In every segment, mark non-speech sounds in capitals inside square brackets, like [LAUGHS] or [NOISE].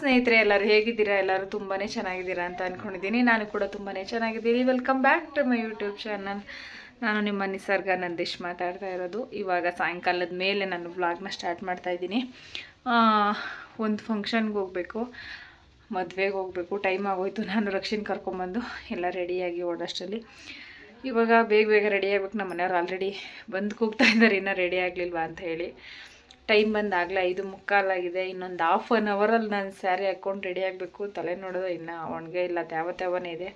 ಸ್ನೇಹಿತರೆ, ಎಲ್ಲರೂ ಹೇಗಿದ್ದೀರಾ? ಎಲ್ಲರೂ ತುಂಬಾ ಚೆನ್ನಾಗಿದ್ದೀರಾ ಅಂತ ಅಂದ್ಕೊಂಡಿದ್ದೀನಿ ನಾನು ಕೂಡ ತುಂಬಾ ಚೆನ್ನಾಗಿದ್ದೀನಿ. Welcome back to my YouTube channel ನಾನು ನಿಮ್ಮ ನಿಸರ್ಗ ನಂದೀಶ್ ಮಾತಾಡ್ತಾ ಇರೋದು. ಇವಾಗ ಸಾಯಂಕಾಲದ ಮೇಲೆ ನಾನು ವ್ಲಾಗ್ನ ಸ್ಟಾರ್ಟ್ ಮಾಡ್ತಾ ಇದ್ದೀನಿ. ಒಂದು ಫಂಕ್ಷನ್ಗೆ ಹೋಗಬೇಕು. ಮದುವೆಗೆ ಹೋಗಬೇಕು. ಟೈಮ್ ಆಗೋಯ್ತು. ನಾನು ರಕ್ಷಿನ್ ಕರ್ಕೊಂಬಂದು ಎಲ್ಲ ರೆಡಿಯಾಗಿ ಓಡೋಷ್ಟರಲ್ಲಿ ಇವಾಗ ಬೇಗ ಬೇಗ ರೆಡಿ ಆಗ್ಬೇಕು. ನಮ್ಮ ಮನೆಯವ್ರು ಆಲ್ರೆಡಿ ಬಂದು ಕೂಗ್ತಾ ಇದ್ದಾರೆ. ಇನ್ನೂ ರೆಡಿ ಆಗಲಿಲ್ವಾ ಅಂತ ಹೇಳಿ. ಟೈಮ್ ಬಂದು ಆಗಲೇ ಐದು ಮುಕ್ಕಾಲಾಗಿದೆ ಇನ್ನೊಂದು ಹಾಫ್ ಅನ್ ಅವರಲ್ಲಿ ನಾನು ಸ್ಯಾರಿ ಹಾಕ್ಕೊಂಡು ರೆಡಿ ಆಗಬೇಕು. ತಲೆ ನೋಡೋದು ಇನ್ನೂ ಒಣಗೆ ಇಲ್ಲ, ತ್ಯಾವ ತ್ಯಾವನೇ ಇದೆ.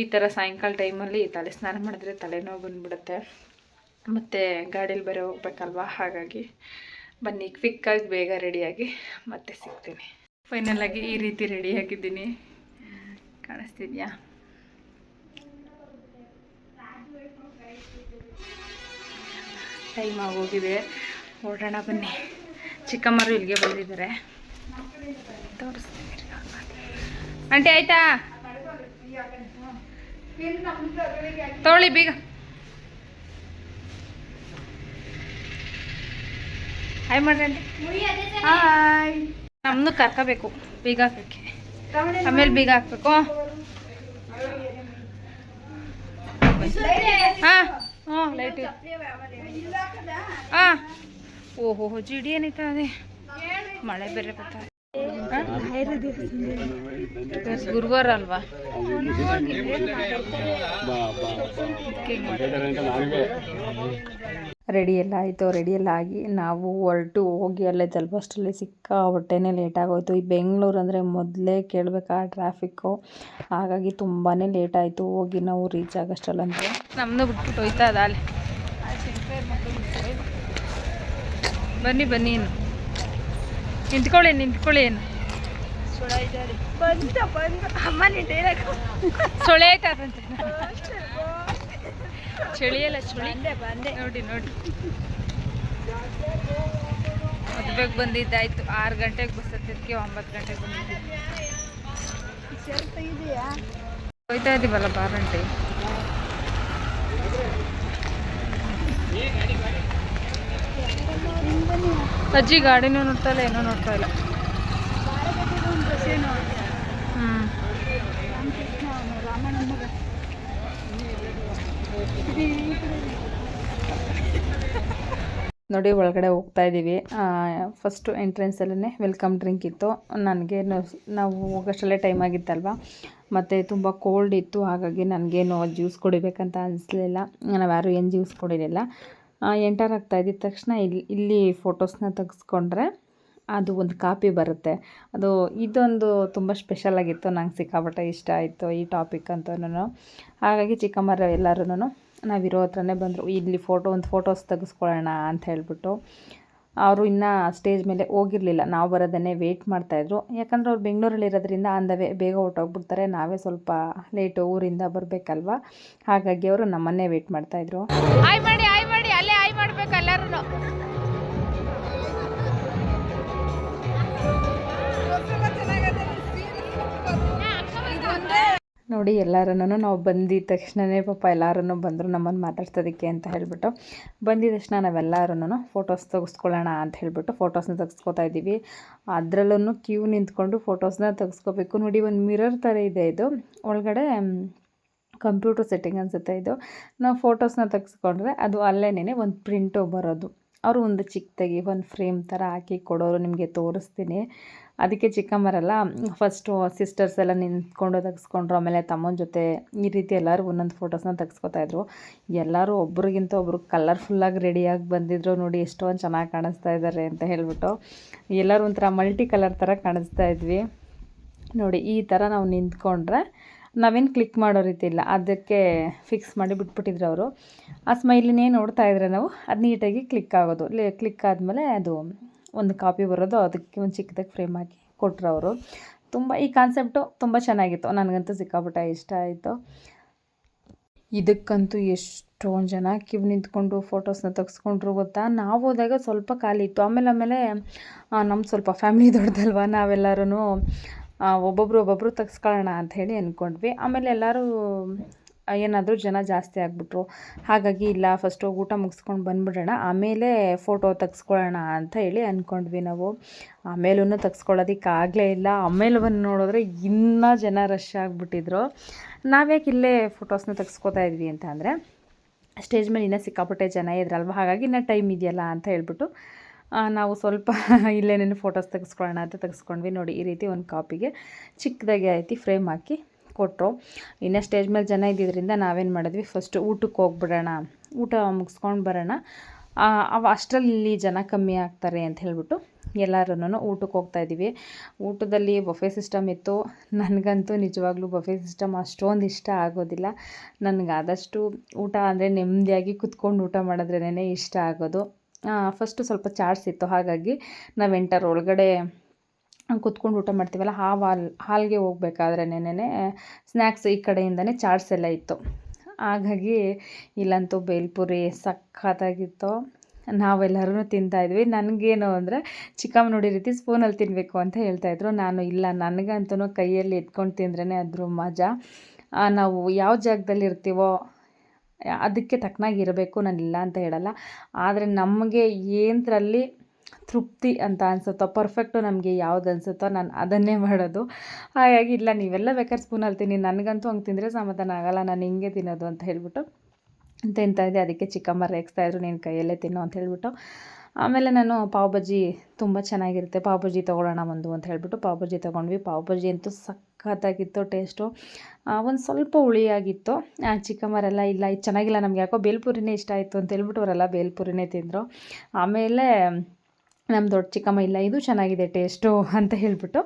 ಈ ಥರ ಸಾಯಂಕಾಲ ಟೈಮಲ್ಲಿ ತಲೆ ಸ್ನಾನ ಮಾಡಿದ್ರೆ ತಲೆನೋವು ಬಂದುಬಿಡುತ್ತೆ. ಮತ್ತು ಗಾಡೀಲಿ ಬೇರೆ ಹೋಗ್ಬೇಕಲ್ವಾ? ಹಾಗಾಗಿ ಬನ್ನಿ ಕ್ವಿಕ್ಕಾಗಿ ಬೇಗ ರೆಡಿಯಾಗಿ ಮತ್ತೆ ಸಿಗ್ತೀನಿ. ಫೈನಲಾಗಿ ಈ ರೀತಿ ರೆಡಿಯಾಗಿದ್ದೀನಿ ಕಾಣಿಸ್ತಿದ್ಯಾ? ಟೈಮ್ ಆಗೋಗಿದೆ ಓಡೋಣ ಬನ್ನಿ. ಚಿಕ್ಕಮ್ಮರು ಇಲ್ಲಿಗೆ ಬಂದಿದ್ದಾರೆ. ತೋರಿಸ್ತೀನಿ. ಆಂಟಿ, ಆಯ್ತಾ? ತೊಗೊಳ್ಳಿ, ಬೀಗ. ಹಾಯ್ ಮಾಡ್ರಿ ಹಾಯ್ ನಮ್ಮನ್ನು ಕರ್ಕೋಬೇಕು, ಬೀಗ ಹಾಕಕ್ಕೆ. ಆಮೇಲೆ ಬೀಗ ಹಾಕ್ಬೇಕು. ಹಾಂ ಹ್ಞೂ ಲೈಟ್ ಹಾಂ. ಓಹೋ ಜಿಡಿ ಏನೈತೆ ಅದೇ? ಮಳೆ ಬೇರೆ ಬರ್ತಾ ಗುರುವಾರ ಅಲ್ವಾ? ರೆಡಿ ಎಲ್ಲ ಆಯಿತು ರೆಡಿ ಎಲ್ಲ ಆಗಿ ನಾವು ಹೊರಟು ಹೋಗಿ ಅಲ್ಲೇ ಜಲ್ಬಸ್ಟಲ್ಲಿ ಸಿಕ್ಕ ಹೊಟ್ಟೆನೇ ಲೇಟ್ ಆಗೋಯ್ತು. ಈ ಬೆಂಗಳೂರು ಅಂದರೆ ಮೊದಲೇ ಕೇಳಬೇಕಾ ಟ್ರಾಫಿಕ್ಕು ಹಾಗಾಗಿ ತುಂಬಾ ಲೇಟ್ ಆಯಿತು ಹೋಗಿ ನಾವು ರೀಚ್ ಆಗೋಷ್ಟಲ್ಲಂತೆ ನಮ್ಮದು ಬಿಟ್ಬಿಟ್ಟು ಹೋಯ್ತಾ ಅದ ಅಲ್ಲಿ ಬನ್ನಿ ಬನ್ನಿ ಇನ್ನು. ನಿಂತ್ಕೊಳ್ಳಿ ನಿಂತ್ಕೊಳ್ಳಿ ಏನು ಸೊಳೆ ಆಯ್ತದಂತ ಚಳಿ. ಅಲ್ಲ ಚಳಿ ನೋಡಿ ನೋಡಿ. ಮದುವೆಗೆ ಬಂದಿದ್ದಾಯ್ತು. ಆರು ಗಂಟೆಗೆ ಬಸ್ ಹತ್ತಿದ್ದಕ್ಕೆ ಒಂಬತ್ತು ಗಂಟೆಗೆ ಬಂದಿದ್ದೆ. ಹೋಯ್ತಾ ಇದೀವಲ್ಲ ಬಾರಂಟಿ ಅಜ್ಜಿ ಗಾಡಿನೂ ನೋಡ್ತಾ ಇಲ್ಲ ಏನೂ ನೋಡ್ತಾ ಇಲ್ಲ ನೋಡಿ, ಒಳಗಡೆ ಹೋಗ್ತಾ ಇದ್ದೀವಿ. ಫಸ್ಟು ಎಂಟ್ರೆನ್ಸಲ್ಲೇ ವೆಲ್ಕಮ್ ಡ್ರಿಂಕ್ ಇತ್ತು. ನನಗೆ ನಾವು ಹೋಗೋಷ್ಟಲ್ಲೇ ಟೈಮ್ ಆಗಿತ್ತಲ್ವ? ಮತ್ತು ತುಂಬ ಕೋಲ್ಡ್ ಇತ್ತು, ಹಾಗಾಗಿ ನನಗೇನು ಜ್ಯೂಸ್ ಕುಡಿಬೇಕಂತ ಅನಿಸ್ಲಿಲ್ಲ. ನಾವು ಯಾರು ಏನು ಜ್ಯೂಸ್ ಕುಡಿಲಿಲ್ಲ. ಎಂಟರ್ ಆಗ್ತಾ ಇದ್ದಿದ ತಕ್ಷಣ ಇಲ್ಲಿ ಇಲ್ಲಿ ಫೋಟೋಸ್ನ ತೆಗೆಸ್ಕೊಂಡ್ರೆ ಅದು ಒಂದು ಕಾಪಿ ಬರುತ್ತೆ. ಅದು ಇದೊಂದು ತುಂಬ ಸ್ಪೆಷಲ್ ಆಗಿತ್ತು, ನಂಗೆ ಸಿಕ್ಕಾಪಟ್ಟೆ ಇಷ್ಟ ಆಯಿತು ಈ ಟಾಪಿಕ್ ಅಂತನೂ ಹಾಗಾಗಿ ಚಿಕ್ಕಮ್ಮರ ಎಲ್ಲರೂ ನಾವಿರೋ ಹತ್ರನೇ ಬಂದರು, ಇಲ್ಲಿ ಫೋಟೋ, ಒಂದು ಫೋಟೋಸ್ ತೆಗೆಸ್ಕೊಳ್ಳೋಣ ಅಂತ ಹೇಳ್ಬಿಟ್ಟು. ಅವರು ಇನ್ನೂ ಸ್ಟೇಜ್ ಮೇಲೆ ಹೋಗಿರಲಿಲ್ಲ, ನಾವು ಬರೋದನ್ನೇ ವೆಯ್ಟ್ ಮಾಡ್ತಾಯಿದ್ರು ಯಾಕಂದ್ರೆ ಅವ್ರು ಬೆಂಗಳೂರಲ್ಲಿ ಇರೋದ್ರಿಂದ ಅಂದವೇ ಬೇಗ ಹೊರಟೋಗ್ಬಿಡ್ತಾರೆ, ನಾವೇ ಸ್ವಲ್ಪ ಲೇಟು ಊರಿಂದ ಬರಬೇಕಲ್ವ? ಹಾಗಾಗಿ ಅವರು ನಮ್ಮನ್ನೇ ವೆಯ್ಟ್ ಮಾಡ್ತಾಯಿದ್ರು ಎಲ್ಲರೂ ನೋಡಿ, ಎಲ್ಲರನ್ನೂ ನಾವು ಬಂದಿದ ತಕ್ಷಣವೇ ಪಾಪ ಎಲ್ಲರೂ ಬಂದರು ನಮ್ಮನ್ನು ಮಾತಾಡ್ಸೋದಕ್ಕೆ ಅಂತ ಹೇಳಿಬಿಟ್ಟು, ಬಂದಿದ ತಕ್ಷಣ ನಾವೆಲ್ಲರೂ ಫೋಟೋಸ್ ತೆಗೆಸ್ಕೊಳ್ಳೋಣ ಅಂತ ಹೇಳಿಬಿಟ್ಟು ಫೋಟೋಸ್ನ ತೆಗೆಸ್ಕೊತಾ ಇದ್ದೀವಿ. ಅದರಲ್ಲೂ ಕ್ಯೂ ನಿಂತ್ಕೊಂಡು ಫೋಟೋಸ್ನ ತೆಗೆಸ್ಕೋಬೇಕು. ನೋಡಿ, ಒಂದು ಮಿರರ್ ಥರ ಇದೆ ಇದು. ಒಳಗಡೆ ಕಂಪ್ಯೂಟರ್ ಸೆಟ್ಟಿಂಗ್ ಅನಿಸುತ್ತೆ ಇದು. ನಾವು ಫೋಟೋಸ್ನ ತೆಗೆಸ್ಕೊಂಡ್ರೆ ಅದು ಅಲ್ಲೇನೇ ಒಂದು ಪ್ರಿಂಟು ಬರೋದು. ಅವರು ಒಂದು ಚಿಕ್ಕದಾಗಿ ಒಂದು ಫ್ರೇಮ್ ಥರ ಹಾಕಿ ಕೊಡೋರು ನಿಮಗೆ ತೋರಿಸ್ತೀನಿ. ಅದಕ್ಕೆ ಚಿಕ್ಕಮ್ಮರೆಲ್ಲ ಫಸ್ಟು ಸಿಸ್ಟರ್ಸ್ ಎಲ್ಲ ನಿಂತ್ಕೊಂಡು ತೆಗೆಸ್ಕೊಂಡ್ರು, ಆಮೇಲೆ ತಮ್ಮನ ಜೊತೆ ಈ ರೀತಿ ಎಲ್ಲರೂ ಒಂದೊಂದು ಫೋಟೋಸ್ನ ತೆಗೆಸ್ಕೊತಾಯಿದ್ರು ಎಲ್ಲರೂ ಒಬ್ರಿಗಿಂತ ಒಬ್ರು ಕಲರ್ಫುಲ್ಲಾಗಿ ರೆಡಿಯಾಗಿ ಬಂದಿದ್ರು ನೋಡಿ ಎಷ್ಟೊಂದು ಚೆನ್ನಾಗಿ ಕಾಣಿಸ್ತಾ ಇದ್ದಾರೆ ಅಂತ ಹೇಳ್ಬಿಟ್ಟು ಎಲ್ಲರೂ ಒಂಥರ ಮಲ್ಟಿ ಕಲರ್ ಥರ ಕಾಣಿಸ್ತಾ ಇದ್ವಿ. ನೋಡಿ ಈ ಥರ ನಾವು ನಿಂತ್ಕೊಂಡ್ರೆ ನಾವೇನು ಕ್ಲಿಕ್ ಮಾಡೋ ರೀತಿ ಇಲ್ಲ. ಅದಕ್ಕೆ ಫಿಕ್ಸ್ ಮಾಡಿ ಬಿಟ್ಬಿಟ್ಟಿದ್ರು ಅವರು. ಆ ಸ್ಮೈಲಿನೇ ನೋಡ್ತಾ ಇದ್ರೆ ನಾವು, ಅದು ನೀಟಾಗಿ ಕ್ಲಿಕ್ ಆಗೋದು. ಕ್ಲಿಕ್ ಆದಮೇಲೆ ಅದು ಒಂದು ಕಾಪಿ ಬರೋದು, ಅದಕ್ಕೆ ಒಂದು ಚಿಕ್ಕದಾಗಿ ಫ್ರೇಮ್ ಹಾಕಿ ಕೊಟ್ಟರು ಅವರು. ತುಂಬ, ಈ ಕಾನ್ಸೆಪ್ಟು ತುಂಬ ಚೆನ್ನಾಗಿತ್ತು. ನನಗಂತೂ ಸಿಕ್ಕಾಪಟ್ಟೆ ಇಷ್ಟ ಆಯಿತು. ಇದಕ್ಕಂತೂ ಎಷ್ಟೊಂದು ಜನ ಕ್ಯೂ ನಿಂತ್ಕೊಂಡು ಫೋಟೋಸ್ನ ತೆಗೆಸ್ಕೊಂಡ್ರು ಗೊತ್ತಾ? ನಾವು ಹೋದಾಗ ಸ್ವಲ್ಪ ಖಾಲಿ ಇತ್ತು. ಆಮೇಲೆ ಆಮೇಲೆ ನಮ್ಮ ಸ್ವಲ್ಪ ಫ್ಯಾಮಿಲಿ ದೊಡ್ಡದಲ್ವ ನಾವೆಲ್ಲರೂ ಒಬ್ಬೊಬ್ರು ತೆಗ್ಸ್ಕೊಳ್ಳೋಣ ಅಂತ ಹೇಳಿ ಅಂದ್ಕೊಂಡ್ವಿ ಆಮೇಲೆ ಎಲ್ಲರೂ ಏನಾದರೂ ಜನ ಜಾಸ್ತಿ ಆಗಿಬಿಟ್ರು. ಹಾಗಾಗಿ ಇಲ್ಲ ಫಸ್ಟು ಊಟ ಮುಗಿಸ್ಕೊಂಡು ಬಂದ್ಬಿಡೋಣ, ಆಮೇಲೆ ಫೋಟೋ ತೆಗ್ಸ್ಕೊಳ್ಳೋಣ ಅಂತ ಹೇಳಿ ಅಂದ್ಕೊಂಡ್ವಿ ನಾವು. ಆಮೇಲೂ ತೆಗ್ಸ್ಕೊಳ್ಳೋದಕ್ಕೆ ಆಗಲೇ ಇಲ್ಲ. ಆಮೇಲೆ ಬಂದು ನೋಡಿದ್ರೆ ಇನ್ನೂ ಜನ ರಶ್ ಆಗಿಬಿಟ್ಟಿದ್ರು. ನಾವ್ಯಾಕೆ ಇಲ್ಲೇ ಫೋಟೋಸ್ನ ತೆಗ್ಸ್ಕೊತಾ ಇದ್ವಿ ಅಂತ ಅಂದರೆ ಸ್ಟೇಜ್ ಮೇಲೆ ಇನ್ನೂ ಸಿಕ್ಕಾಪಟ್ಟೆ ಜನ ಇದ್ರಲ್ವ? ಹಾಗಾಗಿ ಇನ್ನೂ ಟೈಮ್ ಇದೆಯಲ್ಲ ಅಂತ ಹೇಳ್ಬಿಟ್ಟು ನಾವು ಸ್ವಲ್ಪ [LAUGHS] ಇಲ್ಲೇನೇನು ಫೋಟೋಸ್ ತೆಗೆಸ್ಕೊಳ್ಳೋಣ ಅಂತ ತೆಗೆಸ್ಕೊಂಡ್ವಿ. ನೋಡಿ, ಈ ರೀತಿ ಒಂದು ಕಾಪಿಗೆ ಚಿಕ್ಕದಾಗಿ ಐತಿ ಫ್ರೇಮ್ ಹಾಕಿ ಕೊಟ್ಟರು ಇನ್ನೂ ಸ್ಟೇಜ್ ಮೇಲೆ ಜನ ಇದ್ದಿದ್ದರಿಂದ ನಾವೇನು ಮಾಡಿದ್ವಿ ಫಸ್ಟ್ ಊಟಕ್ಕೆ ಹೋಗ್ಬಿಡೋಣ. ಊಟ ಮುಗಿಸ್ಕೊಂಡು ಬರೋಣ. ಅವ ಅಷ್ಟರಲ್ಲಿ ಜನ ಕಮ್ಮಿ ಆಗ್ತಾರೆ ಅಂತ ಹೇಳ್ಬಿಟ್ಟು ಎಲ್ಲರೂ ಊಟಕ್ಕೆ ಹೋಗ್ತಾ ಇದ್ದೀವಿ. ಊಟದಲ್ಲಿ ಬಫೆ ಸಿಸ್ಟಮ್ ಇತ್ತು. ನನಗಂತೂ ನಿಜವಾಗ್ಲೂ ಬಫೆ ಸಿಸ್ಟಮ್ ಅಷ್ಟೊಂದು ಇಷ್ಟ ಆಗೋದಿಲ್ಲ. ನನಗಾದಷ್ಟು ಊಟ ಅಂದರೆ ನೆಮ್ಮದಿಯಾಗಿ ಕುತ್ಕೊಂಡು ಊಟ ಮಾಡಿದ್ರೇ ಇಷ್ಟ ಆಗೋದು. ಫಸ್ಟು ಸ್ವಲ್ಪ ಚಾರ್ಟ್ಸ್ ಇತ್ತು. ಹಾಗಾಗಿ ನಾವು ಎಂಟರ್ ಒಳಗಡೆ ಕುತ್ಕೊಂಡು ಊಟ ಮಾಡ್ತೀವಲ್ಲ, ಆ ವಾಲ್, ಹಾಲ್ಗೆ ಹೋಗ್ಬೇಕಾದ್ರೆನೇ ಸ್ನ್ಯಾಕ್ಸ್ ಈ ಕಡೆಯಿಂದನೇ ಚಾಟ್ಸ್ ಎಲ್ಲ ಇತ್ತು. ಹಾಗಾಗಿ ಇಲ್ಲಂತೂ ಬೇಲ್ಪುರಿ ಸಖತ್ತಾಗಿತ್ತು. ನಾವೆಲ್ಲರೂ ತಿಂತಾಯಿದ್ವಿ ನನಗೇನು ಅಂದರೆ ಚಿಕ್ಕಮ್ಮ ನೋಡಿ ರೀತಿ ಸ್ಪೂನಲ್ಲಿ ತಿನ್ನಬೇಕು ಅಂತ ಹೇಳ್ತಾಯಿದ್ರು ನಾನು ಇಲ್ಲ ನನಗಂತೂ ಕೈಯಲ್ಲಿ ಎತ್ಕೊಂಡು ತಿಂದ್ರೇ ಅದ್ರ ಮಜಾ. ನಾವು ಯಾವ ಜಾಗದಲ್ಲಿ ಇರ್ತೀವೋ ಅದಕ್ಕೆ ತಕ್ಕನಾಗಿ ಇರಬೇಕು, ನಾನು ಇಲ್ಲ ಅಂತ ಹೇಳಲ್ಲ. ಆದರೆ ನಮಗೆ ಏನರಲ್ಲಿ ತೃಪ್ತಿ ಅಂತ ಅನ್ಸುತ್ತೋ ಪರ್ಫೆಕ್ಟು ನಮಗೆ ಯಾವ್ದು ಅನಿಸುತ್ತೋ ನಾನು ಅದನ್ನೇ ಮಾಡೋದು. ಹಾಗಾಗಿ ಇಲ್ಲ, ನೀವೆಲ್ಲ ಬೇಕಾದ್ರೆ ಸ್ಪೂನಲ್ಲಿ ತಿನ್ನಿ. ನನಗಂತೂ ಹಂಗೆ ತಿಂದರೆ ಸಮಾಧಾನ ಆಗೋಲ್ಲ, ನಾನು ಹಿಂಗೆ ತಿನ್ನೋದು ಅಂತ ಹೇಳಿಬಿಟ್ಟು. ತಿಂತಾಯಿದ್ದೆ ಅದಕ್ಕೆ ಚಿಕ್ಕಮ್ಮ ರೇಗಿಸ್ತಾಯಿದ್ರು ನೀನು ಕೈಯಲ್ಲೇ ತಿನ್ನು ಅಂತ ಹೇಳ್ಬಿಟ್ಟು. ಆಮೇಲೆ ನಾನು ಪಾವ್ ಬಜ್ಜಿ ತುಂಬ ಚೆನ್ನಾಗಿರುತ್ತೆ. ಪಾವ್ ಬಜ್ಜಿ ತೊಗೊಳ್ಳೋಣ ಒಂದು ಅಂತ ಹೇಳ್ಬಿಟ್ಟು ಪಾವ್ ಬಜ್ಜಿ ತೊಗೊಂಡ್ವಿ. ಪಾವ್ ಬಜ್ಜಿ ಅಂತೂ ಸಖತ್ತಾಗಿತ್ತು ಟೇಸ್ಟು. ಒಂದು ಸ್ವಲ್ಪ ಹುಳಿಯಾಗಿತ್ತು. ಚಿಕ್ಕಮ್ಮರೆಲ್ಲ ಇಲ್ಲ, ಇದು ಚೆನ್ನಾಗಿಲ್ಲ, ನಮ್ಗೆ ಯಾಕೋ ಬೇಲ್ಪುರಿನೇ ಇಷ್ಟ ಆಯಿತು ಅಂತ ಹೇಳ್ಬಿಟ್ಟು ಅವರೆಲ್ಲ ಬೇಲ್ಪುರಿನೇ ತಿಂದರು. ಆಮೇಲೆ ನಮ್ಮ ದೊಡ್ಡ ಚಿಕ್ಕಮ್ಮ ಇಲ್ಲ, ಇದು ಚೆನ್ನಾಗಿದೆ ಟೇಸ್ಟು ಅಂತ ಹೇಳಿಬಿಟ್ಟು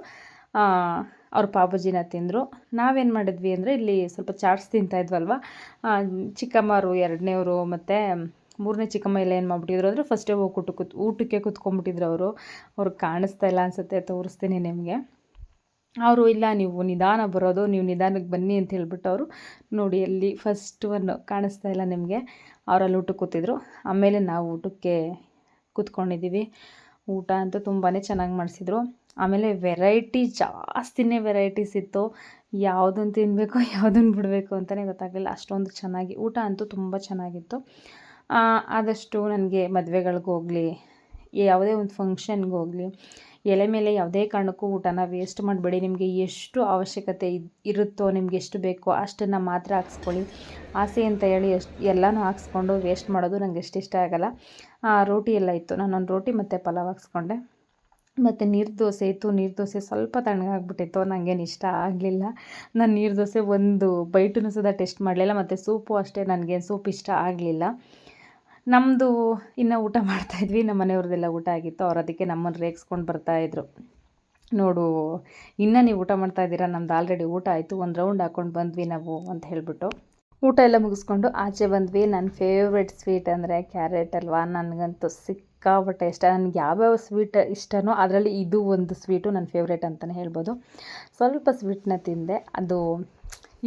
ಅವ್ರು ಪಾವ್ ತಿಂದರು. ನಾವೇನು ಮಾಡಿದ್ವಿ ಅಂದರೆ ಇಲ್ಲಿ ಸ್ವಲ್ಪ ಚಾಟ್ಸ್ ತಿಂತಾಯಿದ್ವಲ್ವ ಚಿಕ್ಕಮ್ಮರು, ಎರಡನೇವರು ಮತ್ತು ಮೂರನೇ ಚಿಕ್ಕಮ್ಮ ಎಲ್ಲ ಏನು ಮಾಡಿಬಿಟ್ಟಿದ್ರು ಅಂದರೆ ಫಸ್ಟೇ ಹೋಗಿ ಊಟಕ್ಕೆ ಕೂತ್, ಊಟಕ್ಕೆ ಕೂತ್ಕೊಂಡ್ಬಿಟ್ಟಿದ್ರು ಅವರು. ಅವ್ರಿಗೆ ಕಾಣಿಸ್ತಾ ಇಲ್ಲ ಅನಿಸುತ್ತೆ, ತೋರಿಸ್ತೀನಿ ನಿಮಗೆ. ಅವರು, ಇಲ್ಲ, ನೀವು ನಿಧಾನ ಬರೋದು, ನೀವು ನಿಧಾನಕ್ಕೆ ಬನ್ನಿ ಅಂತ ಹೇಳ್ಬಿಟ್ಟು ಅವರು ನೋಡಿ, ಅಲ್ಲಿ ಫಸ್ಟ್ ಒನ್ ಕಾಣಿಸ್ತಾ ಇಲ್ಲ ನಿಮಗೆ. ಅವರಲ್ಲಿ ಊಟಕ್ಕೆ ಕೂತಿದ್ರು. ಆಮೇಲೆ ನಾವು ಊಟಕ್ಕೆ ಕೂತ್ಕೊಂಡಿದ್ದೀವಿ ಊಟ ಅಂತೂ ತುಂಬಾ ಚೆನ್ನಾಗಿ ಮಾಡಿಸಿದ್ರು. ಆಮೇಲೆ ವೆರೈಟಿ ಜಾಸ್ತಿನೇ ವೆರೈಟೀಸ್ ಇತ್ತು. ಯಾವುದನ್ನು ತಿನ್ನಬೇಕು ಯಾವುದನ್ನು ಬಿಡಬೇಕು ಅಂತಲೇ ಗೊತ್ತಾಗಲಿಲ್ಲ. ಅಷ್ಟೊಂದು ಚೆನ್ನಾಗಿ, ಊಟ ಅಂತೂ ತುಂಬ ಚೆನ್ನಾಗಿತ್ತು. ಆದಷ್ಟು ನನಗೆ ಮದುವೆಗಳ್ಗೋಗ್ಲಿ ಯಾವುದೇ ಒಂದು ಫಂಕ್ಷನ್ಗೆ ಹೋಗಲಿ, ಎಲೆ ಮೇಲೆ ಯಾವುದೇ ಕಾರಣಕ್ಕೂ ಊಟನ ವೇಸ್ಟ್ ಮಾಡಬೇಡಿ. ನಿಮಗೆ ಎಷ್ಟು ಅವಶ್ಯಕತೆ ಇರುತ್ತೋ, ನಿಮ್ಗೆ ಎಷ್ಟು ಬೇಕೋ ಅಷ್ಟನ್ನು ಮಾತ್ರ ಹಾಕ್ಸ್ಕೊಳ್ಳಿ. ಆಸೆ ಅಂತ ಹೇಳಿ ಎಷ್ಟು, ಎಲ್ಲನೂ ಹಾಕ್ಸ್ಕೊಂಡು ವೇಸ್ಟ್ ಮಾಡೋದು ನನಗೆ ಎಷ್ಟು ಇಷ್ಟ ಆಗೋಲ್ಲ. ರೋಟಿ ಎಲ್ಲ ಇತ್ತು. ನಾನೊಂದು ರೋಟಿ ಮತ್ತು ಪಲಾವ್ ಹಾಕ್ಸ್ಕೊಂಡೆ. ಮತ್ತು ನೀರು ದೋಸೆ ಇತ್ತು. ನೀರು ದೋಸೆ ಸ್ವಲ್ಪ ತಣ್ಣಗಾಗ್ಬಿಟ್ಟಿತ್ತು ನನಗೇನು ಇಷ್ಟ ಆಗಲಿಲ್ಲ. ನಾನು ನೀರು ದೋಸೆ ಒಂದು ಬೈಟನ್ನು ಸುದಾ ಟೆಸ್ಟ್ ಮಾಡಲಿಲ್ಲ. ಮತ್ತು ಸೂಪು ಅಷ್ಟೇ ನನಗೆ ಸೂಪ್ ಇಷ್ಟ ಆಗಲಿಲ್ಲ. ನಮ್ಮದು ಇನ್ನೂ ಊಟ ಮಾಡ್ತಾಯಿದ್ವಿ ನಮ್ಮ ಮನೆಯವ್ರದ್ದೆಲ್ಲ ಊಟ ಆಗಿತ್ತು. ಅವ್ರು ಅದಕ್ಕೆ ನಮ್ಮನ್ನು ರೇಗಿಸ್ಕೊಂಡು ಬರ್ತಾಯಿದ್ರು ನೋಡು, ಇನ್ನೂ ನೀವು ಊಟ ಮಾಡ್ತಾ ಇದ್ದೀರಾ? ನಮ್ದು ಆಲ್ರೆಡಿ ಊಟ ಆಯಿತು. ಒಂದು ರೌಂಡ್ ಹಾಕ್ಕೊಂಡು ಬಂದ್ವಿ ನಾವು ಅಂತ ಹೇಳಿಬಿಟ್ಟು. ಊಟ ಎಲ್ಲ ಮುಗಿಸ್ಕೊಂಡು ಆಚೆ ಬಂದ್ವಿ. ನನ್ನ ಫೇವ್ರೆಟ್ ಸ್ವೀಟ್ ಅಂದರೆ ಕ್ಯಾರೆಟ್ ಅಲ್ವಾ? ನನಗಂತೂ ಸಿಕ್ಕಾಪಟ್ಟೆ ಇಷ್ಟ. ನನಗೆ ಯಾವ್ಯಾವ ಸ್ವೀಟ್ ಇಷ್ಟನೋ ಅದರಲ್ಲಿ ಇದು ಒಂದು ಸ್ವೀಟು ನನ್ನ ಫೇವ್ರೇಟ್ ಅಂತಲೇ ಹೇಳ್ಬೋದು. ಸ್ವಲ್ಪ ಸ್ವೀಟ್ನ ತಿಂದೆ. ಅದು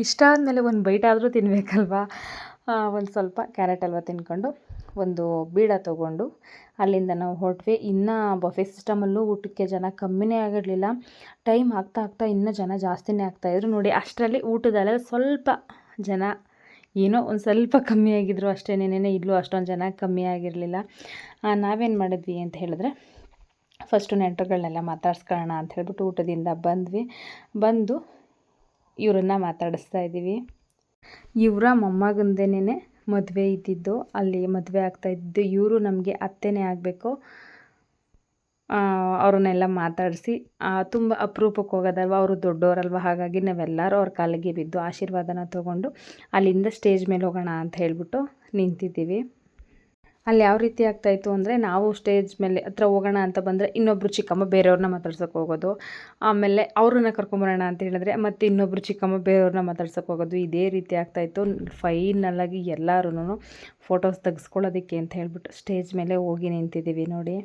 ಇಷ್ಟ ಆದಮೇಲೆ ಒಂದು ಬೈಟಾದರೂ ತಿನ್ನಬೇಕಲ್ವಾ ಒಂದು ಸ್ವಲ್ಪ ಕ್ಯಾರೆಟ್ ಅಲ್ವಾ ತಿನ್ಕೊಂಡು. ಒಂದು ಬೀಡ ತಗೊಂಡು ಅಲ್ಲಿಂದ ನಾವು ಹೊರಟ್ವಿ. ಇನ್ನೂ ಬಫೆ ಸಿಸ್ಟಮಲ್ಲೂ ಊಟಕ್ಕೆ ಜನ ಕಮ್ಮಿನೇ ಆಗಿರಲಿಲ್ಲ. ಟೈಮ್ ಆಗ್ತಾ ಆಗ್ತಾ ಇನ್ನೂ ಜನ ಜಾಸ್ತಿನೇ ಆಗ್ತಾಯಿದ್ರು ನೋಡಿ, ಅಷ್ಟರಲ್ಲಿ ಊಟದಲ್ಲ ಸ್ವಲ್ಪ ಜನ ಏನೋ ಒಂದು ಸ್ವಲ್ಪ ಕಮ್ಮಿ ಆಗಿದ್ರು ಅಷ್ಟೇನೇನೇ ಇಲ್ಲೂ ಅಷ್ಟೊಂದು ಜನ ಕಮ್ಮಿ ಆಗಿರಲಿಲ್ಲ. ನಾವೇನು ಮಾಡಿದ್ವಿ ಅಂತ ಹೇಳಿದ್ರೆ ಫಸ್ಟು ನೆಂಟರುಗಳನ್ನೆಲ್ಲ ಮಾತಾಡ್ಸ್ಕೊಳ್ಳೋಣ ಅಂತ ಹೇಳ್ಬಿಟ್ಟು ಊಟದಿಂದ ಬಂದ್ವಿ. ಬಂದು ಇವರನ್ನ ಮಾತಾಡಿಸ್ತಾ ಇದ್ದೀವಿ. ಇವರ ಮೊಮ್ಮಗಂದೇನೆ ಮದುವೆ ಇದ್ದಿದ್ದು, ಅಲ್ಲಿ ಮದುವೆ ಆಗ್ತಾಯಿದ್ದು ಇವರು ನಮಗೆ ಅತ್ತೆನೇ ಆಗಬೇಕು. ಅವ್ರನ್ನೆಲ್ಲ ಮಾತಾಡಿಸಿ ತುಂಬ ಅಪರೂಪಕ್ಕೆ ಹೋಗೋದಲ್ವ, ಅವರು ದೊಡ್ಡವರಲ್ವ ಹಾಗಾಗಿ ನಾವೆಲ್ಲರೂ ಅವ್ರ ಕಾಲಿಗೆ ಬಿದ್ದು ಆಶೀರ್ವಾದನ ತೊಗೊಂಡು ಅಲ್ಲಿಂದ ಸ್ಟೇಜ್ ಮೇಲೆ ಹೋಗೋಣ ಅಂತ ಹೇಳಿಬಿಟ್ಟು ನಿಂತಿದ್ದೀವಿ. ಅಲ್ಲಿ ಯಾವ ರೀತಿ ಆಗ್ತಾಯಿತ್ತು ಅಂದರೆ ನಾವು ಸ್ಟೇಜ್ ಮೇಲೆ ಹತ್ರ ಹೋಗೋಣ ಅಂತ ಬಂದರೆ ಇನ್ನೊಬ್ಬರು ಚಿಕ್ಕಮ್ಮ ಬೇರೆಯವ್ರನ್ನ ಮಾತಾಡ್ಸೋಕೆ ಹೋಗೋದು. ಆಮೇಲೆ ಅವ್ರನ್ನ ಕರ್ಕೊಂಬರೋಣ ಅಂತ ಹೇಳಿದ್ರೆ ಮತ್ತು ಇನ್ನೊಬ್ಬರು ಚಿಕ್ಕಮ್ಮ ಬೇರೆಯವ್ರನ್ನ ಮಾತಾಡ್ಸೋಕೆ ಹೋಗೋದು. ಇದೇ ರೀತಿ ಆಗ್ತಾಯಿತ್ತು. ಫೈನಲ್ಲಾಗಿ ಎಲ್ಲರೂ ಫೋಟೋಸ್ ತೆಗೆಸ್ಕೊಳ್ಳೋದಕ್ಕೆ ಅಂತ ಹೇಳ್ಬಿಟ್ಟು ಸ್ಟೇಜ್ ಮೇಲೆ ಹೋಗಿ ನಿಂತಿದ್ದೀವಿ ನೋಡಿ.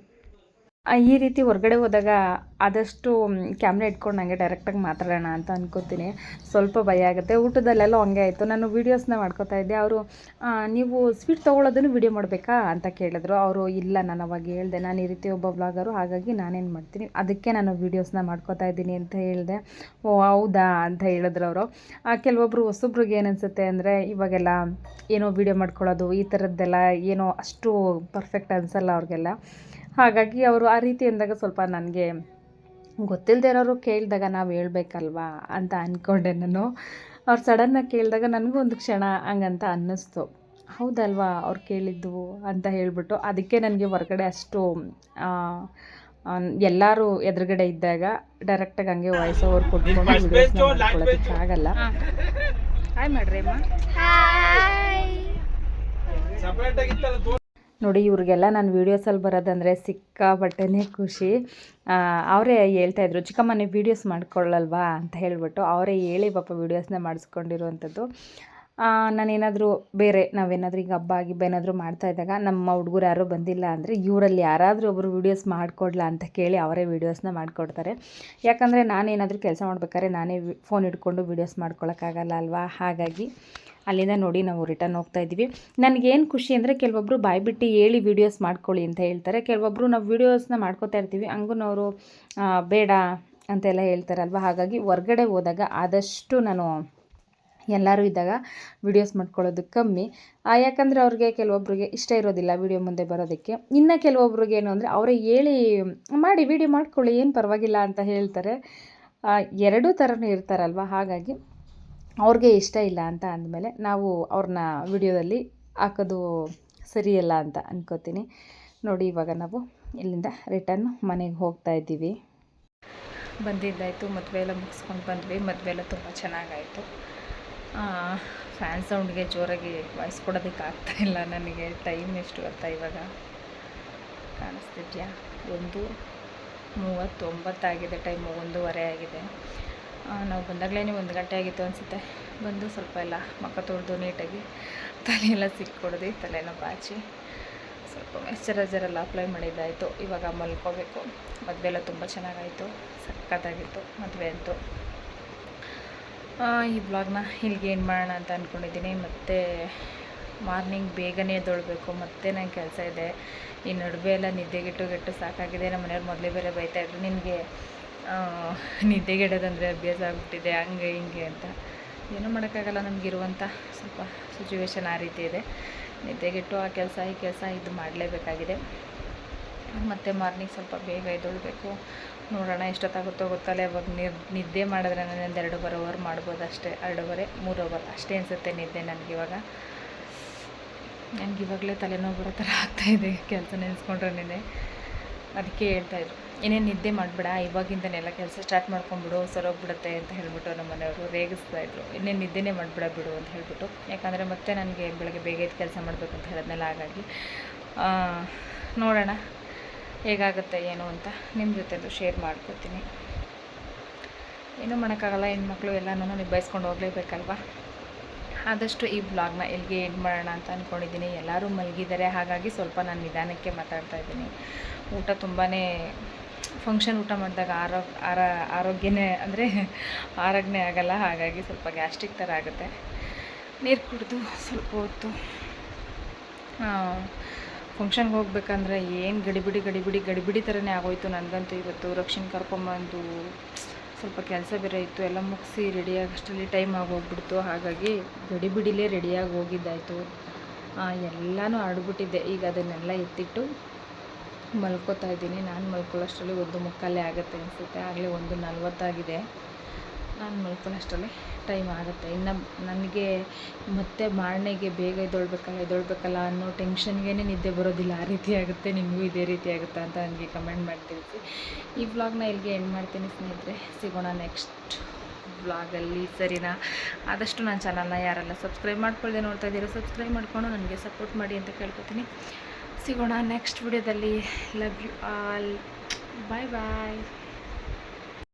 ಈ ರೀತಿ ಹೊರಗಡೆ ಹೋದಾಗ ಆದಷ್ಟು ಕ್ಯಾಮ್ರಾ ಇಟ್ಕೊಂಡು ನನಗೆ ಡೈರೆಕ್ಟಾಗಿ ಮಾತಾಡೋಣ ಅಂತ ಅನ್ಕೋತೀನಿ. ಸ್ವಲ್ಪ ಭಯ ಆಗುತ್ತೆ. ಊಟದಲ್ಲೆಲ್ಲ ಹಂಗೆ ಆಯಿತು. ನಾನು ವೀಡಿಯೋಸ್ನ ಮಾಡ್ಕೋತಾ ಇದ್ದೆ. ಅವರು ನೀವು ಸ್ವೀಟ್ ತೊಗೊಳೋದನ್ನು ವೀಡಿಯೋ ಮಾಡಬೇಕಾ? ಅಂತ ಕೇಳಿದ್ರು. ಅವರು, ಇಲ್ಲ, ನಾನು ಅವಾಗ ಹೇಳಿದೆ. ನಾನು ಈ ರೀತಿ ಒಬ್ಬ ಬ್ಲಾಗರು ಹಾಗಾಗಿ ನಾನೇನು ಮಾಡ್ತೀನಿ. ಅದಕ್ಕೆ ನಾನು ವೀಡಿಯೋಸ್ನ ಮಾಡ್ಕೋತಾ ಇದ್ದೀನಿ, ಅಂತ ಹೇಳಿದೆ. ಓ, ಹೌದಾ? ಅಂತ ಹೇಳಿದ್ರು ಅವರು. ಕೆಲವೊಬ್ಬರು ಹೊಸೊಬ್ರಿಗೆ ಏನು ಅನಿಸುತ್ತೆ ಅಂದರೆ, ಇವಾಗೆಲ್ಲ ಏನೋ ವೀಡಿಯೋ ಮಾಡ್ಕೊಳ್ಳೋದು, ಈ ಥರದ್ದೆಲ್ಲ ಏನೋ ಅಷ್ಟು ಪರ್ಫೆಕ್ಟ್ ಅನಿಸಲ್ಲ ಅವ್ರಿಗೆಲ್ಲ. ಹಾಗಾಗಿ ಅವರು ಆ ರೀತಿ ಅಂದಾಗ ಸ್ವಲ್ಪ ನನಗೆ ಗೊತ್ತಿಲ್ಲದೆ ಇರೋರು ಕೇಳಿದಾಗ ನಾವು ಹೇಳ್ಬೇಕಲ್ವಾ ಅಂತ ಅಂದ್ಕೊಂಡೆ ನಾನು. ಅವ್ರು ಸಡನ್ನಾಗಿ ಕೇಳಿದಾಗ ನನಗೂ ಒಂದು ಕ್ಷಣ ಹಂಗಂತ ಅನ್ನಿಸ್ತು. ಹೌದಲ್ವಾ ಅವ್ರು ಕೇಳಿದ್ದು ಅಂತ ಹೇಳಿಬಿಟ್ಟು ಅದಕ್ಕೆ ನನಗೆ ಹೊರಗಡೆ ಅಷ್ಟು ಎಲ್ಲರೂ ಎದುರುಗಡೆ ಇದ್ದಾಗ ಡೈರೆಕ್ಟಾಗಿ ಹಂಗೆ ವಾಯ್ಸ್ ಓವರ್ ಕೊಟ್ಕೊಂಡು ವಿಡಿಯೋಸ್ನ ಮಾಡ್ಕೊಳ್ಳೋದಕ್ಕೆ ಆಗಲ್ಲ. ಹಾಯ್ ಮಾಡ್ರಿ ಅಮ್ಮ. ನೋಡಿ, ಇವ್ರಿಗೆಲ್ಲ ನಾನು ವೀಡಿಯೋಸಲ್ಲಿ ಬರೋದಂದರೆ ಸಿಕ್ಕಾಪಟ್ಟೆನೇ ಖುಷಿ. ಅವರೇ ಹೇಳ್ತಾಯಿದ್ರು ಚಿಕ್ಕಮ್ಮನೇ ವೀಡಿಯೋಸ್ ಮಾಡ್ಕೊಳ್ಳಲ್ವಾ? ಅಂತ ಹೇಳಿಬಿಟ್ಟು ಅವರೇ ಹೇಳಿ ಪಾಪ ವೀಡಿಯೋಸ್ನೇ ಮಾಡಿಸ್ಕೊಂಡಿರುವಂಥದ್ದು. ನಾನೇನಾದರೂ ಬೇರೆ ನಾವೇನಾದರೂ ಈಗ ಹಬ್ಬ ಆಗಿ ಏನಾದರೂ ಮಾಡ್ತಾ ಇದ್ದಾಗ ನಮ್ಮ ಹುಡುಗರು ಯಾರೂ ಬಂದಿಲ್ಲ ಅಂದರೆ ಇವರಲ್ಲಿ ಯಾರಾದರೂ ಒಬ್ಬರು ವೀಡಿಯೋಸ್ ಮಾಡಿಕೊಡ್ಲಾ ಅಂತ ಕೇಳಿ ಅವರೇ ವೀಡಿಯೋಸ್ನ ಮಾಡಿಕೊಡ್ತಾರೆ. ಯಾಕಂದರೆ ನಾನೇನಾದರೂ ಕೆಲಸ ಮಾಡ್ಬೇಕಾದ್ರೆ ನಾನೇ ಫೋನ್ ಇಟ್ಕೊಂಡು ವೀಡಿಯೋಸ್ ಮಾಡ್ಕೊಳಕ್ಕಾಗಲ್ಲ ಅಲ್ವಾ? ಹಾಗಾಗಿ ಅಲ್ಲಿಂದ ನೋಡಿ ನಾವು ರಿಟರ್ನ್ ಹೋಗ್ತಾ ಇದ್ದೀವಿ. ನನಗೇನು ಖುಷಿ ಅಂದರೆ ಕೆಲವೊಬ್ಬರು ಬಾಯ್ಬಿಟ್ಟು ಹೇಳಿ ವೀಡಿಯೋಸ್ ಮಾಡ್ಕೊಳ್ಳಿ ಅಂತ ಹೇಳ್ತಾರೆ. ಕೆಲವೊಬ್ಬರು ನಾವು ವೀಡಿಯೋಸ್ನ ಮಾಡ್ಕೋತಾ ಇರ್ತೀವಿ. ಹಂಗೂ ಬೇಡ ಅಂತೆಲ್ಲ ಹೇಳ್ತಾರಲ್ವ? ಹಾಗಾಗಿ ಹೊರ್ಗಡೆ ಹೋದಾಗ ಆದಷ್ಟು ನಾನು ಎಲ್ಲರೂ ಇದ್ದಾಗ ವೀಡಿಯೋಸ್ ಮಾಡ್ಕೊಳ್ಳೋದು ಕಮ್ಮಿ. ಯಾಕಂದರೆ ಅವ್ರಿಗೆ ಕೆಲವೊಬ್ರಿಗೆ ಇಷ್ಟ ಇರೋದಿಲ್ಲ ವೀಡಿಯೋ ಮುಂದೆ ಬರೋದಕ್ಕೆ. ಇನ್ನು ಕೆಲವೊಬ್ರಿಗೆ ಏನು ಅಂದರೆ ಅವರೇ ಹೇಳಿ, ಮಾಡಿ ವೀಡಿಯೋ ಮಾಡ್ಕೊಳ್ಳಿ, ಏನು ಪರವಾಗಿಲ್ಲ ಅಂತ ಹೇಳ್ತಾರೆ. ಎರಡೂ ಥರನೂ ಇರ್ತಾರಲ್ವ? ಹಾಗಾಗಿ ಅವ್ರಿಗೆ ಇಷ್ಟ ಇಲ್ಲ ಅಂತ ಅಂದಮೇಲೆ ನಾವು ಅವ್ರನ್ನ ವಿಡಿಯೋದಲ್ಲಿ ಹಾಕೋದು ಸರಿಯಲ್ಲ ಅಂತ ಅನ್ಕೋತೀನಿ. ನೋಡಿ, ಇವಾಗ ನಾವು ಇಲ್ಲಿಂದ ರಿಟರ್ನ್ ಮನೆಗೆ ಹೋಗ್ತಾ ಇದ್ದೀವಿ. ಬಂದಿದ್ದಾಯಿತು ಮದುವೆ ಎಲ್ಲ ಮುಗಿಸ್ಕೊಂಡು ಬಂದ್ವಿ. ಮದುವೆ ಎಲ್ಲ ತುಂಬ ಚೆನ್ನಾಗಾಯಿತು. ಫ್ಯಾನ್ ಸೌಂಡ್ಗೆ ಜೋರಾಗಿ ವಾಯ್ಸ್ ಕೊಡೋದಕ್ಕೆ ಆಗ್ತಾ ಇಲ್ಲ ನನಗೆ. ಟೈಮ್ ಎಷ್ಟು ಗೊತ್ತಾ ಇವಾಗ? ಕಾಣಿಸ್ತಿದ್ಯಾ? ಒಂದು ಮೂವತ್ತೊಂಬತ್ತಾಗಿದೆ ಟೈಮು ಒಂದೂವರೆ ಆಗಿದೆ. ನಾವು ಬಂದಾಗಲೇ ಒಂದು ಗಂಟೆ ಆಗಿತ್ತು ಅನಿಸುತ್ತೆ. ಬಂದು ಸ್ವಲ್ಪ ಎಲ್ಲ ಮಕ್ಕ ತೊಳೆದು ನೀಟಾಗಿ ತಲೆಯೆಲ್ಲ ಸಿಕ್ಕೊಡ್ದು ತಲೆನ ಬಾಚಿ ಸ್ವಲ್ಪ ಮಾಯ್ಚರೈಸರೆಲ್ಲ ಅಪ್ಲೈ ಮಾಡಿದ್ದಾಯಿತು. ಇವಾಗ ಮಲ್ಕೋಬೇಕು. ಮದುವೆ ಎಲ್ಲ ತುಂಬ ಚೆನ್ನಾಗಾಯಿತು. ಸಕ್ಕತ್ತಾಗಿತ್ತು ಮದುವೆ ಅಂತೂ. ಈ ಬ್ಲಾಗ್ನ ಇಲ್ಲಿಗೆ ಏನು ಮಾಡೋಣ ಅಂತ ಅಂದ್ಕೊಂಡಿದ್ದೀನಿ ಮತ್ತು ಮಾರ್ನಿಂಗ್ ಬೇಗನೆ ಎದ್ದೊಳ್ಬೇಕು. ಮತ್ತೆ ನಂಗೆ ಕೆಲಸ ಇದೆ. ಈ ನಡುವೆ ಎಲ್ಲ ನಿದ್ದೆಗೆಟ್ಟು ಗೆಟ್ಟು ಸಾಕಾಗಿದೆ. ನಮ್ಮ ಮನೆಯವ್ರು ಮೊದಲೇ ಬೇರೆ ಬೈತಾಯಿದ್ರು ನಿನಗೆ ನಿದ್ದೆಗೆಡೋದಂದರೆ ಅಭ್ಯಾಸ ಆಗಿಬಿಟ್ಟಿದೆ. ಹಂಗೆ, ಹಿಂಗೆ ಅಂತ. ಏನು ಮಾಡೋಕ್ಕಾಗಲ್ಲ. ನಮಗಿರುವಂಥ ಸ್ವಲ್ಪ ಸಿಚುವೇಶನ್ ಆ ರೀತಿ ಇದೆ. ನಿದ್ದೆಗೆಟ್ಟು ಆ ಕೆಲಸ, ಈ ಕೆಲಸ ಇದು ಮಾಡಲೇಬೇಕಾಗಿದೆ. ಮತ್ತು ಮಾರ್ನಿಂಗ್ ಸ್ವಲ್ಪ ಬೇಗ ಎದ್ದೊಳ್ಬೇಕು. ನೋಡೋಣ ಎಷ್ಟೊತ್ತಾಗುತ್ತೋ ಗೊತ್ತಲ್ಲ, ಇವಾಗ ನಿದ್ದೆ ಮಾಡಿದ್ರೆ ನಾನು ಎರಡೂವರೆ ಅವರ್ ಮಾಡ್ಬೋದು ಅಷ್ಟೇ, ಎರಡೂವರೆ ಮೂರು ಅವರ್ ಅಷ್ಟೇ ಅನಿಸುತ್ತೆ ನಿದ್ದೆ ನನಗಿವಾಗ ನನಗೆ ಇವಾಗಲೇ ತಲೆನೋವು ಬರೋ ಥರ ಆಗ್ತಾಯಿದೆ ಕೆಲಸ ನೆನೆಸ್ಕೊಂಡ್ರೆ ಅದಕ್ಕೆ ಹೇಳ್ತಾಯಿದ್ರು ಏನೇನು ನಿದ್ದೆ ಮಾಡಬೇಡ ಇವಾಗಿಂದನೆಲ್ಲ ಕೆಲಸ ಸ್ಟಾರ್ಟ್ ಮಾಡ್ಕೊಂಬಿಡು ಸರೋಗ್ಬಿಡುತ್ತೆ ಅಂತ ಹೇಳಿಬಿಟ್ಟು ನಮ್ಮ ಮನೆಯವರು ರೇಗಿಸ್ತಾ ಇದ್ರು. ಇನ್ನೇನು ನಿದ್ದೆನೇ ಮಾಡಬೇಡ ಬಿಡು ಅಂತ ಹೇಳಿಬಿಟ್ಟು. ಯಾಕಂದರೆ ಮತ್ತೆ ನನಗೆ ಬೆಳಗ್ಗೆ ಬೇಗ ಎದ್ದು ಕೆಲಸ ಮಾಡಬೇಕು ಅಂತ ಹೇಳೋದನ್ನೆಲ್ಲ ಹಾಗಾಗಿ. ನೋಡೋಣ. ಹೇಗಾಗುತ್ತೆ, ಏನು ಅಂತ ನಿಮ್ಮ ಜೊತೆದು ಶೇರ್ ಮಾಡ್ಕೋತೀನಿ. ಏನೂ ಮಾಡೋಕ್ಕಾಗಲ್ಲ, ಹೆಣ್ಮಕ್ಳು ಎಲ್ಲನೂ ನಿಭಾಯಿಸ್ಕೊಂಡು ಹೋಗಲೇಬೇಕಲ್ವ? ಆದಷ್ಟು ಈ ಬ್ಲಾಗ್ನ ಎಲ್ಲಿಗೆ ಎಂಡ್ ಮಾಡೋಣ ಅಂತ ಅಂದ್ಕೊಂಡಿದ್ದೀನಿ ಎಲ್ಲರೂ ಮಲಗಿದ್ದಾರೆ, ಹಾಗಾಗಿ ಸ್ವಲ್ಪ ನಾನು ನಿಧಾನಕ್ಕೆ ಮಾತಾಡ್ತಾ ಇದ್ದೀನಿ. ಊಟ ತುಂಬಾ ಫಂಕ್ಷನ್ ಊಟ ಮಾಡಿದಾಗ ಆರೋ, ಆರ, ಆರೋಗ್ಯನೇ, ಅಂದರೆ ಆರೋಗ್ಯನೇ ಆಗಲ್ಲ, ಹಾಗಾಗಿ ಸ್ವಲ್ಪ ಗ್ಯಾಸ್ಟ್ರಿಕ್ ಥರ ಆಗುತ್ತೆ. ನೀರು ಕುಡಿದು ಸ್ವಲ್ಪ ಹೊತ್ತು ಫಂಕ್ಷನ್ಗೆ ಹೋಗ್ಬೇಕಂದ್ರೆ ಏನು ಗಡಿಬಿಡಿ ಗಡಿಬಿಡಿ ಗಡಿಬಿಡಿ ಥರನೇ ಆಗೋಯ್ತು. ನನಗಂತೂ ಇವತ್ತು ರಕ್ಷಣೆ ಕರ್ಕೊಂಬಂದು ಸ್ವಲ್ಪ ಕೆಲಸ ಬೇರೆ ಇತ್ತು. ಎಲ್ಲ ಮುಗಿಸಿ ರೆಡಿಯಾಗಷ್ಟರಲ್ಲಿ ಟೈಮ್ ಆಗೋಗ್ಬಿಡ್ತು. ಹಾಗಾಗಿ ಗಡಿಬಿಡಿಲೇ ರೆಡಿಯಾಗಿ ಹೋಗಿದ್ದಾಯಿತು. ಎಲ್ಲನೂ ಆಡ್ಬಿಟ್ಟಿದ್ದೆ. ಈಗ ಅದನ್ನೆಲ್ಲ ಎತ್ತಿಟ್ಟು ಮಲ್ಕೋತಾ ಇದ್ದೀನಿ. ನಾನು ಮಲ್ಕೊಳ್ಳೋಷ್ಟರಲ್ಲಿ ಒಂದು ಮುಕ್ಕಾಲೇ ಆಗುತ್ತೆ ಅನಿಸುತ್ತೆ. ಆಗಲೇ ಒಂದು ನಲ್ವತ್ತಾಗಿದೆ. ನಾನು ಮಲ್ಕೊಳ್ಳೋಷ್ಟರಲ್ಲಿ ಟೈಮ್ ಆಗುತ್ತೆ. ಇನ್ನು ನನಗೆ ಮತ್ತೆ ಮಾರನೆಗೆ ಬೇಗ ಎದ್ದೊಳ್ಬೇಕಲ್ಲ ಎದ್ದೊಳ್ಬೇಕಲ್ಲ ಅನ್ನೋ ಟೆನ್ಷನ್ಗೇ ನಿದ್ದೆ ಬರೋದಿಲ್ಲ. ಆ ರೀತಿ ಆಗುತ್ತೆ, ನಿಮಗೂ ಇದೇ ರೀತಿ ಆಗುತ್ತಾ ಅಂತ ನನಗೆ ಕಮೆಂಟ್ ಮಾಡಿ ಈ ವ್ಲಾಗ್ನ ಇಲ್ಲಿಗೆ ಎಂಡ್ ಮಾಡ್ತೀನಿ ಸ್ನೇಹಿತರೆ. ಸಿಗೋಣ ನೆಕ್ಸ್ಟ್ ವ್ಲಾಗಲ್ಲಿ ಸರಿನಾ? ಆದಷ್ಟು ನನ್ನ ಚಾನಲ್ನ ಯಾರೆಲ್ಲ ಸಬ್ಸ್ಕ್ರೈಬ್ ಮಾಡ್ಕೊಳ್ಳದೆ ನೋಡ್ತಾ ಇದ್ದೀರೋ ಸಬ್ಸ್ಕ್ರೈಬ್ ಮಾಡಿಕೊಂಡು ನನಗೆ ಸಪೋರ್ಟ್ ಮಾಡಿ ಅಂತ ಕೇಳ್ಕೊತೀನಿ. ಸಿಗೋಣ ನೆಕ್ಸ್ಟ್ ವಿಡಿಯೋದಲ್ಲಿ love you all bye bye